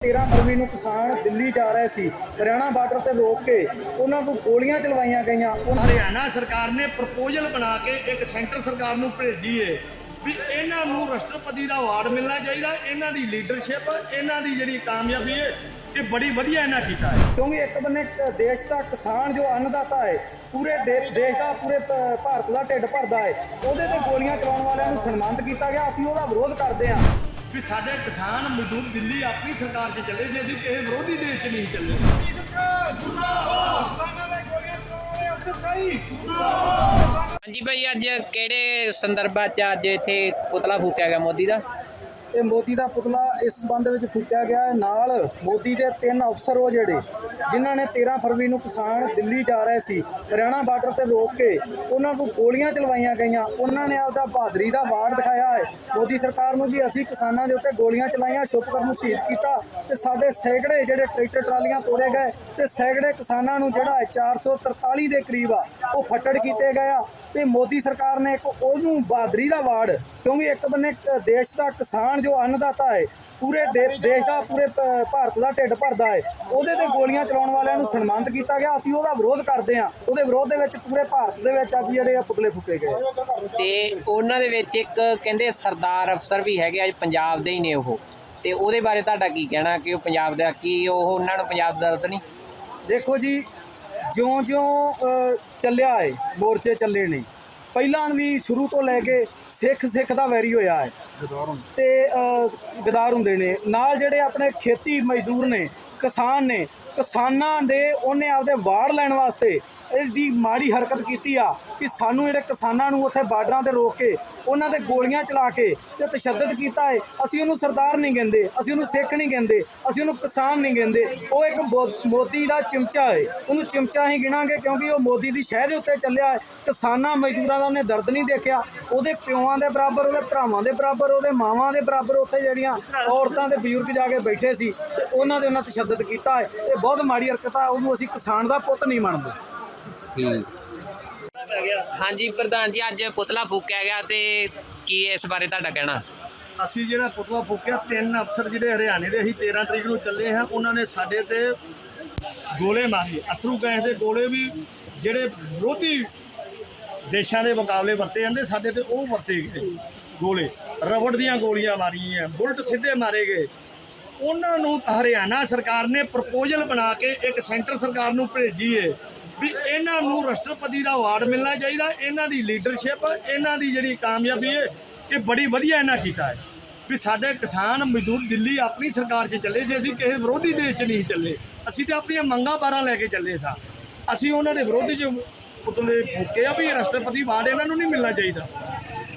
13 ਫਰਵਰੀ ਨੂੰ ਕਿਸਾਨ ਦਿੱਲੀ ਜਾ ਰਹੇ ਸੀ। ਹਰਿਆਣਾ ਬਾਰਡਰ ਤੇ ਰੋਕ ਕੇ ਉਹਨਾਂ ਨੂੰ ਗੋਲੀਆਂ ਚਲਵਾਈਆਂ ਗਈਆਂ। ਹਰਿਆਣਾ ਸਰਕਾਰ ਨੇ ਪ੍ਰਪੋਜ਼ਲ ਬਣਾ ਕੇ ਇੱਕ ਸੈਂਟਰ ਸਰਕਾਰ ਨੂੰ ਭੇਜੀ ਏ ਵੀ ਇਹਨਾਂ ਨੂੰ ਰਾਸ਼ਟਰਪਤੀ ਦਾ ਅਵਾਰਡ ਮਿਲਣਾ ਚਾਹੀਦਾ। ਇਹਨਾਂ ਦੀ ਲੀਡਰਸ਼ਿਪ ਇਹਨਾਂ ਦੀ ਜਿਹੜੀ ਕਾਮਯਾਬੀ ਏ ਇਹ ਬੜੀ ਵਧੀਆ ਇਹਨਾਂ ਕੀਤਾ ਹੈ ਕਿਉਂਕਿ ਇੱਕ ਬੰਨੇ ਕ- ਦੇਸ਼ ਦਾ ਕਿਸਾਨ ਜੋ ਅੰਨਦਾਤਾ ਹੈ ਪੂਰੇ ਦੇ- ਦੇਸ਼ ਦਾ ਪੂਰੇ ਭਾਰਤ ਦਾ ਢਿੱਡ ਭਰਦਾ ਹੈ ਉਹਦੇ ਤੇ ਗੋਲੀਆਂ ਚਲਾਉਣ ਵਾਲਿਆਂ ਨੂੰ ਸਨਮਾਨਿਤ ਕੀਤਾ ਗਿਆ। ਅਸੀਂ ਉਹਦਾ ਵਿਰੋਧ ਕਰਦੇ ਹਾਂ ਵੀ ਸਾਡੇ ਕਿਸਾਨ ਮਜ਼ਦੂਰ ਦਿੱਲੀ ਆਪਣੀ ਸਰਕਾਰ 'ਚ ਚੱਲੇ, ਜੇ ਅਸੀਂ ਕਿਸੇ ਵਿਰੋਧੀ ਦੇਸ਼ 'ਚ ਨਹੀਂ ਚੱਲੇ। ਹਾਂਜੀ ਭਾਈ, ਅੱਜ ਕਿਹੜੇ ਸੰਦਰਭਾਂ 'ਚ ਅੱਜ ਇੱਥੇ ਪੁਤਲਾ ਫੂਕਿਆ ਗਿਆ ਮੋਦੀ ਦਾ? ਇਹ ਮੋਦੀ ਦਾ ਪੁਤਲਾ ਇਸ ਸੰਬੰਧ ਵਿੱਚ ਫੂਕਿਆ ਗਿਆ ਹੈ। ਨਾਲ ਮੋਦੀ ਦੇ ਤਿੰਨ ਅਫਸਰ ਉਹ ਜਿਹੜੇ, ਜਿਨ੍ਹਾਂ ਨੇ 13 ਫਰਵਰੀ ਨੂੰ ਕਿਸਾਨ ਦਿੱਲੀ ਜਾ ਰਹੇ ਸੀ, ਹਰਿਆਣਾ ਬਾਰਡਰ ਤੇ ਰੋਕ ਕੇ ਉਹਨਾਂ ਨੂੰ ਗੋਲੀਆਂ ਚਲਵਾਈਆਂ ਗਈਆਂ। ਉਹਨਾਂ ਨੇ ਆਪਦਾ ਬਹਾਦਰੀ ਦਾ ਵਾਰ ਦਿਖਾਇਆ ਹੈ। ਮੋਦੀ ਸਰਕਾਰ ਨੂੰ ਵੀ ਅਸੀਂ ਕਿਸਾਨਾਂ ਦੇ ਉੱਤੇ ਗੋਲੀਆਂ ਚਲਾਈਆਂ ਸ਼ੁਭਕਰ ਨੂੰ ਸ਼ਹੀਦ ਕੀਤਾ ਤੇ ਸਾਡੇ ਸੈਂਕੜੇ ਜਿਹੜੇ ਟਰੈਕਟਰ, ਟਰਾਲੀਆਂ ਤੋੜੇ ਗਏ ਤੇ ਸੈਂਕੜੇ ਕਿਸਾਨਾਂ ਨੂੰ ਜਿਹੜਾ ਹੈ 443 ਦੇ ਕਰੀਬ ਆ, ਉਹ ਫੱਟੜ ਕੀਤੇ ਗਏ ਆ। ਤੇ ਮੋਦੀ ਸਰਕਾਰ ਨੇ ਇੱਕ ਉਹਨੂੰ ਬਹਾਦਰੀ ਦਾ ਵਾਰਡ ਕਿਉਂਕਿ ਇੱਕ ਬੰਨੇ ਦੇਸ਼ ਦਾ ਕਿਸਾਨ ਜੋ ਅੰਨਦਾਤਾ ਹੈ ਪੂਰੇ ਦੇਸ਼ ਦਾ ਪੂਰੇ ਭਾਰਤ ਦਾ ਢਿੱਡ ਭਰਦਾ ਹੈ ਉਹਦੇ ਤੇ ਗੋਲੀਆਂ ਚਲਾਉਣ ਵਾਲਿਆਂ ਨੂੰ ਸਨਮਾਨਿਤ ਕੀਤਾ ਗਿਆ। ਅਸੀਂ ਉਹਦਾ ਵਿਰੋਧ ਕਰਦੇ ਹਾਂ। ਉਹਦੇ ਵਿਰੋਧ ਦੇ ਵਿੱਚ ਪੂਰੇ ਭਾਰਤ ਦੇ ਵਿੱਚ ਅੱਜ ਜਿਹੜੇ ਆ ਪੁਤਲੇ ਫੂਕੇ ਗਏ ਤੇ ਉਹਨਾਂ ਦੇ ਵਿੱਚ ਇੱਕ ਕਹਿੰਦੇ ਸਰਦਾਰ ਅਫਸਰ ਵੀ ਹੈਗੇ ਅੱਜ ਪੰਜਾਬ ਦੇ ਹੀ ਨੇ ਉਹ। ਤੇ ਉਹਦੇ ਬਾਰੇ ਤੁਹਾਡਾ ਕੀ ਕਹਿਣਾ ਕਿ ਉਹ ਪੰਜਾਬ ਦਾ ਕੀ ਉਹ ਉਹਨਾਂ ਨੂੰ ਪੰਜਾਬ ਦਾ ਨਹੀਂ? ਦੇਖੋ ਜੀ ਜਿਉਂ-ਜਿਉਂ ਚੱਲਿਆ ਹੈ ਮੋਰਚੇ ਚੱਲੇ ਨੇ। ਪਹਿਲਾਂ ਵੀ ਸ਼ੁਰੂ ਤੋਂ ਲੈ ਕੇ ਸਿੱਖ ਸਿੱਖ ਦਾ ਵੈਰੀ ਹੋਇਆ ਹੈ ਤੇ ਗਦਾਰ ਹੁੰਦੇ ਨੇ। ਨਾਲ ਜਿਹੜੇ ਆਪਣੇ ਖੇਤੀ ਮਜ਼ਦੂਰ ਨੇ ਕਿਸਾਨ ਨੇ ਕਿਸਾਨਾਂ ਦੇ ਉਹਨੇ ਆਪਦੇ ਵਾੜ ਲੈਣ ਵਾਸਤੇ ਐਡੀ ਮਾੜੀ ਹਰਕਤ ਕੀਤੀ ਆ ਕਿ ਸਾਨੂੰ ਜਿਹੜੇ ਕਿਸਾਨਾਂ ਨੂੰ ਉੱਥੇ ਬਾਰਡਰਾਂ ਤੇ ਰੋਕ ਕੇ, ਉਹਨਾਂ ਤੇ ਗੋਲੀਆਂ ਚਲਾ ਕੇ ਤੇ ਤਸ਼ੱਦਦ ਕੀਤਾ ਹੈ ਅਸੀਂ ਉਹਨੂੰ ਸਰਦਾਰ ਨਹੀਂ ਕਹਿੰਦੇ, ਅਸੀਂ ਉਹਨੂੰ ਸਿੱਖ ਨਹੀਂ ਕਹਿੰਦੇ, ਅਸੀਂ ਉਹਨੂੰ ਕਿਸਾਨ ਨਹੀਂ ਕਹਿੰਦੇ। ਉਹ ਇੱਕ ਬੋ- ਮੋਦੀ ਦਾ ਚਮਚਾ ਹੈ ਉਹਨੂੰ ਚਮਚਾ ਹੀ ਗਿਣਾਂਗੇ ਕਿਉਂਕਿ ਉਹ ਮੋਦੀ ਦੀ ਸ਼ਹਿ ਦੇ ਉੱਤੇ ਚੱਲਿਆ ਹੈ ਕਿਸਾਨਾਂ ਮਜ਼ਦੂਰਾਂ ਦਾ ਉਹਨੇ ਦਰਦ ਨਹੀਂ ਦੇਖਿਆ। ਉਹਦੇ ਪਿਓਾਂ ਦੇ ਬਰਾਬਰ, ਉਹਦੇ ਭਰਾਵਾਂ ਦੇ ਬਰਾਬਰ, ਉਹਦੇ ਮਾਵਾਂ ਦੇ ਬਰਾਬਰ ਉੱਥੇ ਜਿਹੜੀਆਂ ਔਰਤਾਂ ਦੇ ਬਜ਼ੁਰਗ ਜਾ ਕੇ ਬੈਠੇ ਸੀ ਤੇ ਉਹਨਾਂ ਦੇ ਉਹਨਾਂ ਤਸ਼ੱਦਦ ਕੀਤਾ ਹੈ ਇਹ ਬਹੁਤ ਮਾੜੀ ਹਰਕਤ ਆ, ਉਹਨੂੰ ਅਸੀਂ ਕਿਸਾਨ ਦਾ ਪੁੱਤ ਨਹੀਂ ਮੰਨਦੇ। ਠੀਕ। ਹਾਂਜੀ ਪ੍ਰਧਾਨ ਜੀ ਅੱਜ ਪੁਤਲਾ ਫੂਕਿਆ ਗਿਆ ਤੇ ਕੀ ਇਸ ਬਾਰੇ ਤੁਹਾਡਾ ਕਹਿਣਾ? ਅਸੀਂ ਜਿਹੜਾ ਪੁਤਲਾ ਫੂਕਿਆ ਤਿੰਨ ਅਫਸਰ ਜਿਹੜੇ ਹਰਿਆਣੇ ਦੇ ਅਸੀਂ 13 ਤਰੀਕ ਨੂੰ ਚੱਲੇ ਹਾਂ। ਉਹਨਾਂ ਨੇ ਸਾਡੇ ਤੇ ਗੋਲੇ ਮਾਰੇ। ਅਥਰੂ ਗੈਸ ਦੇ ਗੋਲੇ ਵੀ ਜਿਹੜੇ ਵਿਰੋਧੀ ਦੇਸ਼ਾਂ ਦੇ ਮੁਕਾਬਲੇ ਵਰਤੇ ਜਾਂਦੇ ਸਾਡੇ ਤੇ ਉਹ ਵਰਤੇ ਗਏ ਗੋਲੇ। ਰਬੜ ਦੀਆਂ ਗੋਲੀਆਂ ਮਾਰੀਆਂ ਬੁਲਟ ਸਿੱਧੇ ਮਾਰੇ ਗਏ। ਉਹਨਾਂ ਨੂੰ ਹਰਿਆਣਾ ਸਰਕਾਰ ਨੇ ਪ੍ਰਪੋਜ਼ਲ ਬਣਾ ਕੇ ਇੱਕ ਸੈਂਟਰ ਸਰਕਾਰ ਨੂੰ ਭੇਜੀ ਏ। ਵੀ ਇਹਨਾਂ ਨੂੰ ਰਾਸ਼ਟਰਪਤੀ ਦਾ ਅਵਾਰਡ ਮਿਲਣਾ ਚਾਹੀਦਾ, ਇਹਨਾਂ ਦੀ ਲੀਡਰਸ਼ਿਪ ਇਹਨਾਂ ਦੀ ਜਿਹੜੀ ਕਾਮਯਾਬੀ ਹੈ, ਇਹ ਬੜੀ ਵਧੀਆ ਇਹਨਾਂ ਕੀਤਾ ਹੈ। ਵੀ ਸਾਡੇ ਕਿਸਾਨ ਮਜ਼ਦੂਰ ਦਿੱਲੀ ਆਪਣੀ ਸਰਕਾਰ 'ਚ ਚੱਲੇ, ਜੇ ਅਸੀਂ ਕਿਸੇ ਵਿਰੋਧੀ ਦੇਸ਼ 'ਚ ਨਹੀਂ ਚੱਲੇ, ਅਸੀਂ ਤੇ ਆਪਣੀਆਂ ਮੰਗਾਂ ਬਾਰਾਂ ਲੈ ਕੇ ਚੱਲੇ ਸਾਂ। ਅਸੀਂ ਉਹਨਾਂ ਦੇ ਵਿਰੋਧੀ 'ਚ ਪੁਤਲੇ ਫੂਕੇ ਆ ਵੀ ਰਾਸ਼ਟਰਪਤੀ ਵਾਰਡ ਇਹਨਾਂ ਨੂੰ ਨਹੀਂ ਮਿਲਣਾ ਚਾਹੀਦਾ।